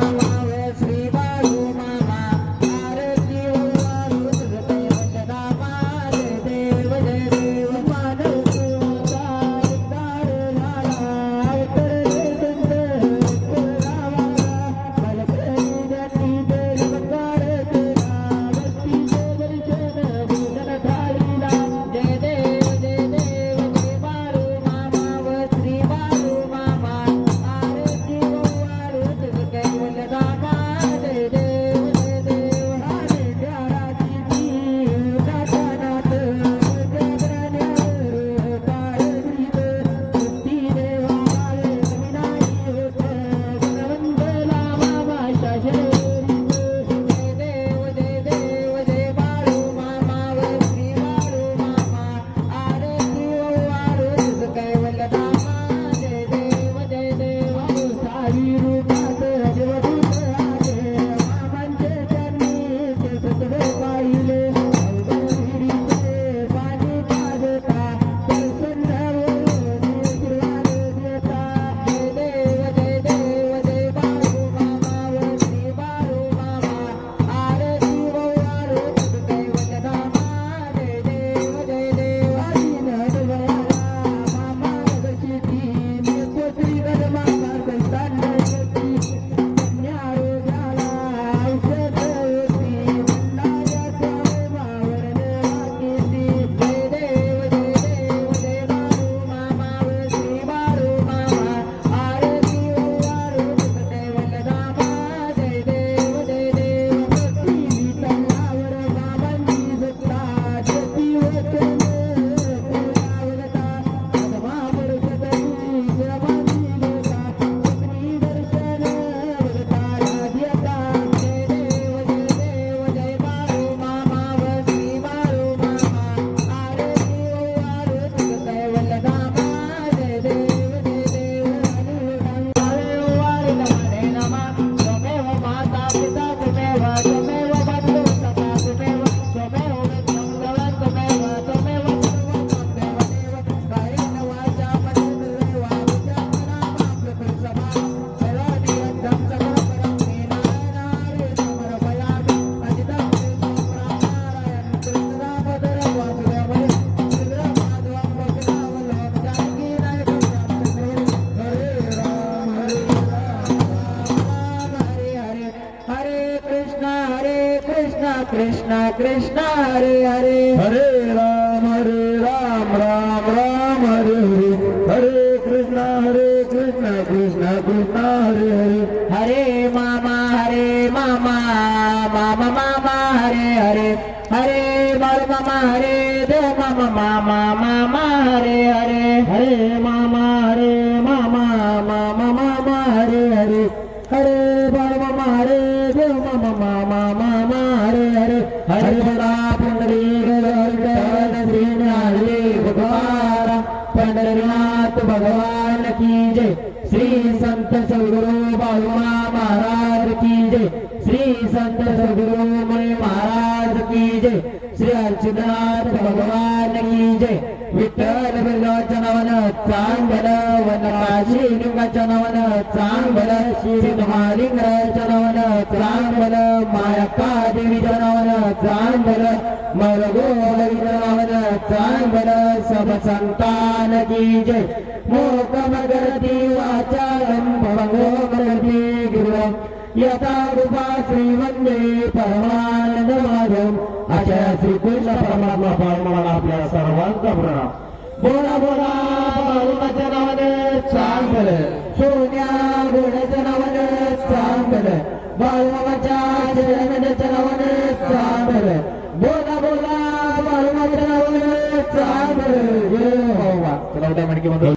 Thank you. Krishna Krishna Hare Hare. Hare Rama Hare Rama Rama Rama Hare Hare. Hare Krishna Hare Krishna Krishna Krishna Hare Hare. Hare మామ హరే మామ మామ మామ హరే హరే. హరే బాల మామ హరే हरे हरे बडा पंढरी भगवान पंढरीनाथ भगवान की जय. श्री संत सद्गुरु बाळुमा महाराज की जय. श्री संत सद्गुरु मुनी महाराज की जय. श्री अर्चनाथ भगवान की जय. विठ्ठल बिर्लाच्या नावानं चांगलं वनकाशी लिंगाच्या नावानं चांगलं श्री महालिंगाच्या नावानं चांगल मायका देवीच्या नावानं चांगलं मरगोबाईच्या नावानं चांगलं सब संतान की जय मोक मगरती वाचालम भवो मगरती गिरवम यथा रूपा श्रीवंदे परमानंद माधव अशा श्रीकृष्ण परमात्मा परमाला आपल्या सर्वांचा प्रणाम बोला बोला बाळूमाच्या नावानं चांगलं सोन्या घोड्याच्या नावानं चांगलं बाळूमाच्या बोला बाळूमाच्या